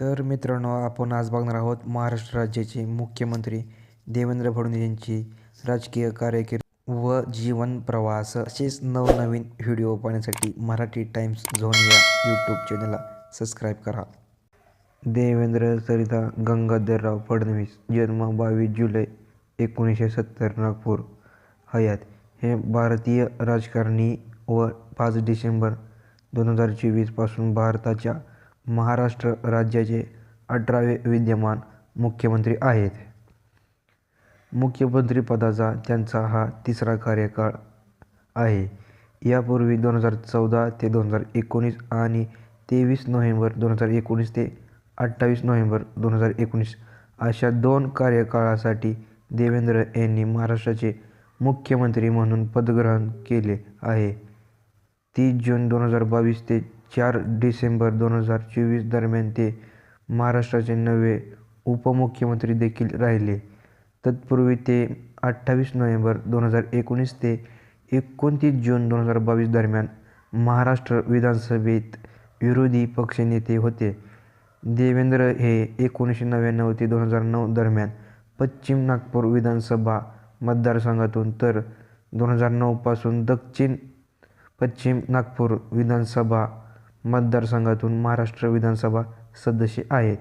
तर मित्रांनो आपण आज बघणार आहोत महाराष्ट्र राज्याचे मुख्यमंत्री देवेंद्र फडणवीस यांची राजकीय कार्यकिर्द व जीवन प्रवास असेच नवनवीन व्हिडिओ पाहण्यासाठी मराठी टाइम्स झोन या यूट्यूब चॅनलला सबस्क्राईब करा. देवेंद्र सरिता गंगाधरराव फडणवीस जन्म बावीस जुलै एकोणीसशे सत्तर नागपूर हयात. हे भारतीय राजकारणी व पाच डिसेंबर दोन हजार चोवीसपासून भारताच्या महाराष्ट्र राज्याचे अठरावे विद्यमान मुख्यमंत्री आहेत. मुख्यमंत्रीपदाचा त्यांचा हा तिसरा कार्यकाळ आहे. यापूर्वी दोन हजार चौदा ते दोन हजार एकोणीस आणि तेवीस नोव्हेंबर दोन हजार एकोणीस ते अठ्ठावीस नोव्हेंबर दोन हजार एकोणीस अशा दोन कार्यकाळासाठी देवेंद्र यांनी महाराष्ट्राचे मुख्यमंत्री म्हणून पदग्रहण केले आहे. तीस जून दोन हजार बावीस ते चार डिसेंबर दोन हजार चोवीस दरम्यान ते महाराष्ट्राचे नवे उपमुख्यमंत्री देखील राहिले. तत्पूर्वी ते अठ्ठावीस नोव्हेंबर दोन हजार एकोणीस ते एकोणतीस जून दोन हजार बावीस दरम्यान महाराष्ट्र विधानसभेत विरोधी पक्षनेते होते. देवेंद्र हे एकोणीसशे नव्याण्णव ते दोन हजार नऊ दरम्यान पश्चिम नागपूर विधानसभा मतदारसंघातून तर दोन हजार नऊपासून दक्षिण पश्चिम नागपूर विधानसभा मतदारसंघातून महाराष्ट्र विधानसभा सदस्य आहेत.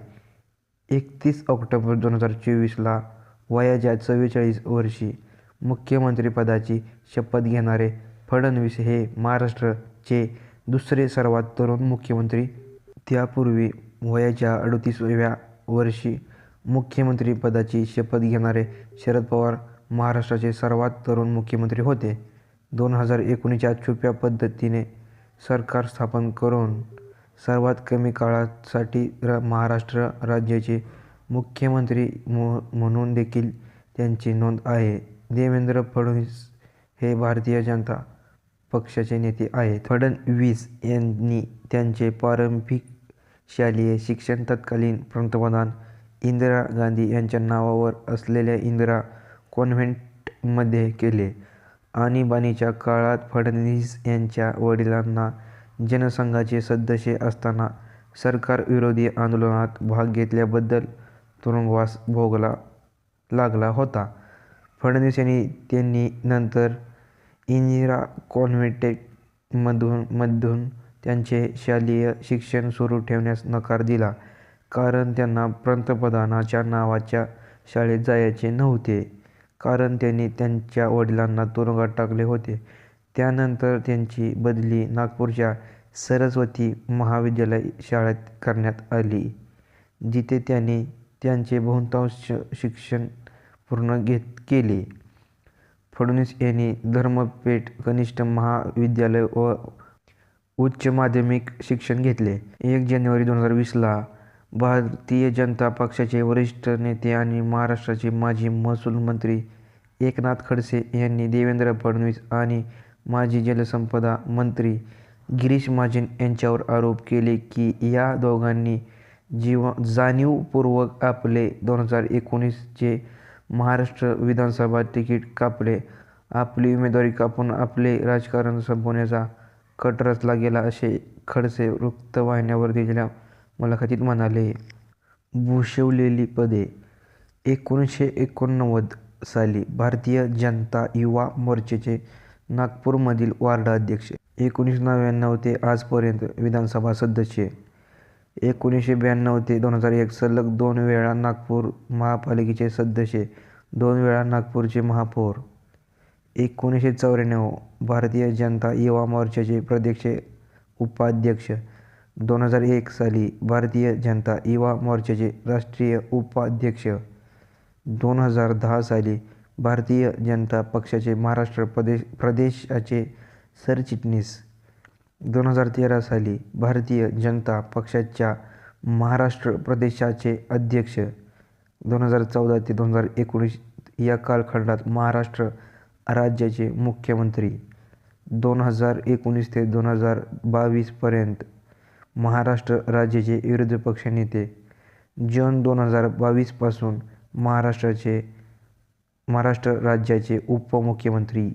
एकतीस ऑक्टोबर दोन हजार चोवीसला वयाच्या चव्वेचाळीस वर्षी मुख्यमंत्रीपदाची शपथ घेणारे फडणवीस हे महाराष्ट्राचे दुसरे सर्वात तरुण मुख्यमंत्री. त्यापूर्वी वयाच्या अडतीसव्या वर्षी मुख्यमंत्रीपदाची शपथ घेणारे शरद पवार महाराष्ट्राचे सर्वात तरुण मुख्यमंत्री होते. दोन हजार एकोणीसच्या छुप्या पद्धतीने सरकार स्थापन करून सर्वात कमी काळासाठी र महाराष्ट्र राज्याचे मुख्यमंत्री मो म्हणून देखील त्यांची नोंद आहे. देवेंद्र फडणवीस हे भारतीय जनता पक्षाचे नेते आहेत. फडणवीस यांनी त्यांचे प्रारंभिक शालेय शिक्षण तत्कालीन पंतप्रधान इंदिरा गांधी यांच्या नावावर असलेल्या इंदिरा कॉन्व्हेंटमध्ये केले. आणीबाणीच्या काळात फडणवीस यांच्या वडिलांना जनसंघाचे सदस्य असताना सरकारविरोधी आंदोलनात भाग घेतल्याबद्दल तुरुंगवास भोगला लागला होता. फडणवीस यांनी त्यांनी नंतर इंदिरा कॉन्व्हेंटमधून मधून त्यांचे शालेय शिक्षण सुरू ठेवण्यास नकार दिला कारण त्यांना पंतप्रधानाच्या नावाच्या शाळेत जायचे नव्हते. कारण त्यांनी त्यांच्या वडिलांना तुरुंगात टाकले होते. त्यानंतर त्यांची बदली नागपूरच्या सरस्वती महाविद्यालय शाळेत करण्यात आली जिथे त्यांनी त्यांचे बहुतांश शिक्षण पूर्ण घेत केले. फडणवीस यांनी धर्मपेठ कनिष्ठ महाविद्यालय व उच्च माध्यमिक शिक्षण घेतले. एक जानेवारी दोन हजार वीसला भारतीय जनता पक्षाचे वरिष्ठ नेते आणि महाराष्ट्राचे माजी महसूल मंत्री एकनाथ खडसे यांनी देवेंद्र फडणवीस आणि माजी जलसंपदा मंत्री गिरीश महाजन यांच्यावर आरोप केले की या दोघांनी जीव जाणीवपूर्वक आपले दोन हजार एकोणीसचे महाराष्ट्र विधानसभा तिकीट कापले. आपली उमेदवारी कापून आपले राजकारण संपवण्याचा कट रचला गेला असे खडसे वृत्तवाहिन्यावर दिलेल्या मुलाखतीत म्हणाले भूषवलेली पदे एकोणीसशे एकोणनव्वद साली भारतीय जनता युवा मोर्चाचे नागपूरमधील वार्ड अध्यक्ष एकोणीसशे नव्याण्णव ते आजपर्यंत विधानसभा सदस्य एकोणीसशे ब्याण्णव ते दोन हजार एक सलग दोन वेळा नागपूर महापालिकेचे सदस्य दोन वेळा नागपूरचे महापौर एकोणीसशे चौऱ्याण्णव भारतीय जनता युवा मोर्चाचे प्रदेश उपाध्यक्ष दोन हजार एक साली भारतीय जनता युवा मोर्चाचे राष्ट्रीय उपाध्यक्ष. दोन हजार दहा साली भारतीय जनता पक्षाचे महाराष्ट्र प्रदेश प्रदेशाचे सरचिटणीस. दोन हजार तेरा साली भारतीय जनता पक्षाच्या महाराष्ट्र प्रदेशाचे अध्यक्ष. दोन हजार चौदा ते दोन हजार एकोणीस या कालखंडात महाराष्ट्र राज्याचे मुख्यमंत्री. दोन हजार एकोणीस ते दोन हजार बावीसपर्यंत महाराष्ट्र राज्याचे विरोधी पक्षनेते जून दोन हजार बावीसपासून महाराष्ट्राचे महाराष्ट्र राज्याचे उपमुख्यमंत्री.